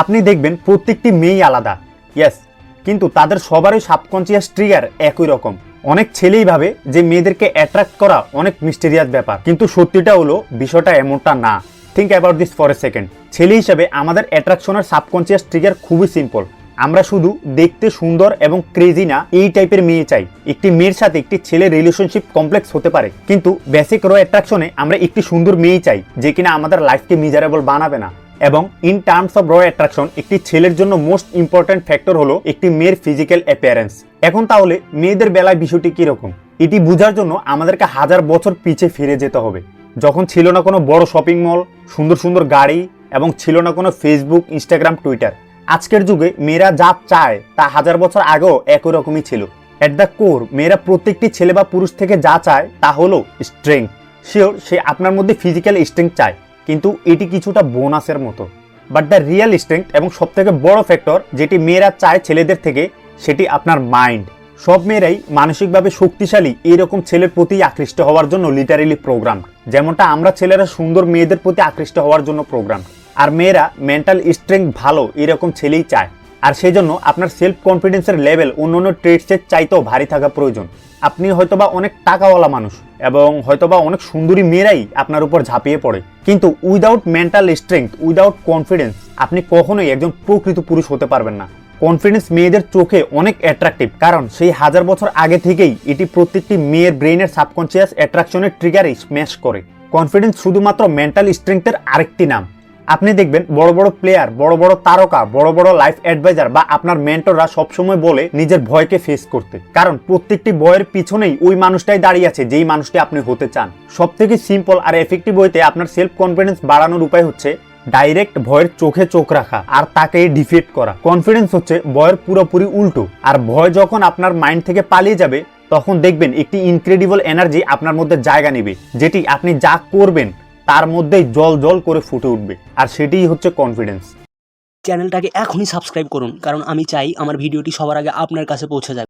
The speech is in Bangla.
আপনি দেখবেন প্রত্যেকটি মেয়েই আলাদা। ইয়েস কিন্তু তাদের সবারই সাবকনসিয়াস ট্রিগার একই রকম। অনেক ছেলেই ভাবে যে মেয়েদেরকে অ্যাট্রাক্ট করা অনেক মিস্টেরিয়াস ব্যাপার। কিন্তু সত্যিটা হলো, বিষয়টা এমনটা না। Think about this for a second ছেলে হিসেবে আমাদের অ্যাট্রাকশনের সাবকনসিয়াস ট্রিগার খুবই সিম্পল আমরা শুধু দেখতে সুন্দর এবং ক্রেজি না, এই টাইপের মেয়ে চাই। একটি মেয়ের সাথে একটি ছেলে রিলেশনশিপ কমপ্লেক্স হতে পারে। কিন্তু বেসিক রো অ্যাট্রাকশনে আমরা একটি সুন্দর মেয়ে চাই, যে কিনা আমাদের লাইফকে মিজারেবল বানাবে না। এবং in terms of raw attraction একটি ছেলের জন্য মোস্ট ইম্পর্ট্যান্ট ফ্যাক্টর হলো একটি মেয়ের ফিজিক্যাল অ্যাপিয়ারেন্স এখন তাহলে মেয়েদের বেলায় বিষয়টি কীরকম? এটি বোঝার জন্য আমাদেরকে হাজার বছর পিছে ফিরে যেতে হবে। যখন ছিল না কোনো বড় শপিং মল সুন্দর সুন্দর গাড়ি এবং ছিল না কোনো ফেসবুক ইনস্টাগ্রাম টুইটার আজকের যুগে মেয়েরা যা চায় তা হাজার বছর আগেও একই রকমই ছিল। অ্যাট দ্য কোর মেয়েরা প্রত্যেকটি ছেলে বা পুরুষ থেকে যা চায় তা হলো স্ট্রেংথ শিওর সে আপনার মধ্যে ফিজিক্যাল স্ট্রেংথ চায়। কিন্তু এটি কিছুটা বোনাসের মতো। বাট দ্য রিয়েল স্ট্রেংথ এবং সব থেকে বড় ফ্যাক্টর যেটি মেয়েরা চায় ছেলেদের থেকে, সেটি আপনার মাইন্ড সব মেয়েরাই মানসিকভাবে শক্তিশালী এরকম ছেলের প্রতি আকৃষ্ট হওয়ার জন্য লিটারেলি প্রোগ্রাম যেমনটা আমরা ছেলেরা সুন্দর মেয়েদের প্রতি আকৃষ্ট হওয়ার জন্য প্রোগ্রাম আর মেয়েরা মেন্টাল স্ট্রেংথ ভালো এরকম ছেলেই চায়। আর সেই জন্য আপনার সেলফ কনফিডেন্সের লেভেল অন্য অন্য ট্রেডসের চাইতেও ভারী থাকা প্রয়োজন। আপনি হয়তোবা অনেক টাকাওয়ালা মানুষ এবং হয়তোবা অনেক সুন্দরী মেয়েরাই আপনার উপর ঝাঁপিয়ে পড়ে। কিন্তু without mental strength without confidence আপনি কখনোই একজন প্রকৃত পুরুষ হতে পারবেন না। কনফিডেন্স মেয়েদের চোখে অনেক অ্যাট্রাকটিভ কারণ সেই হাজার বছর আগে থেকেই এটি প্রত্যেকটি মেয়ের ব্রেনের সাবকনসিয়াস অ্যাট্রাকশনের ট্রিগারে স্ম্যাশ করে। কনফিডেন্স শুধুমাত্র মেন্টাল স্ট্রেংথের আরেকটি নাম। আপনি দেখবেন বড় বড় প্লেয়ার বড় বড় তারকা, বড় বড় লাইফ অ্যাডভাইজার বা আপনার মেন্টররা সবসময় বলে নিজের ভয়কে ফেস করতে। কারণ প্রত্যেকটি বয়ের পিছনেই ওই মানুষটাই দাঁড়িয়ে আছে, যেই মানুষটি আপনি হতে চান। সব থেকে সিম্পল আর এফেক্টিভ ওয়েতে আপনার সেলফ কনফিডেন্স বাড়ানোর উপায় হচ্ছে ডাইরেক্ট ভয়ের চোখে চোখ রাখা আর তাকে ডিফিট করা। কনফিডেন্স হচ্ছে ভয়ের পুরোপুরি উল্টো। আর ভয় যখন আপনার মাইন্ড থেকে পালিয়ে যাবে, তখন দেখবেন একটি ইনক্রেডিবল এনার্জি আপনার মধ্যে জায়গা নেবে, যেটি আপনি যা করবেন তার মধ্যেই জল জল করে ফুটে উঠবে। আর সেটিই হচ্ছে কনফিডেন্স চ্যানেলটাকে এখনই সাবস্ক্রাইব করুন, কারণ আমি চাই আমার ভিডিওটি সবার আগে আপনার কাছে পৌঁছে যাবে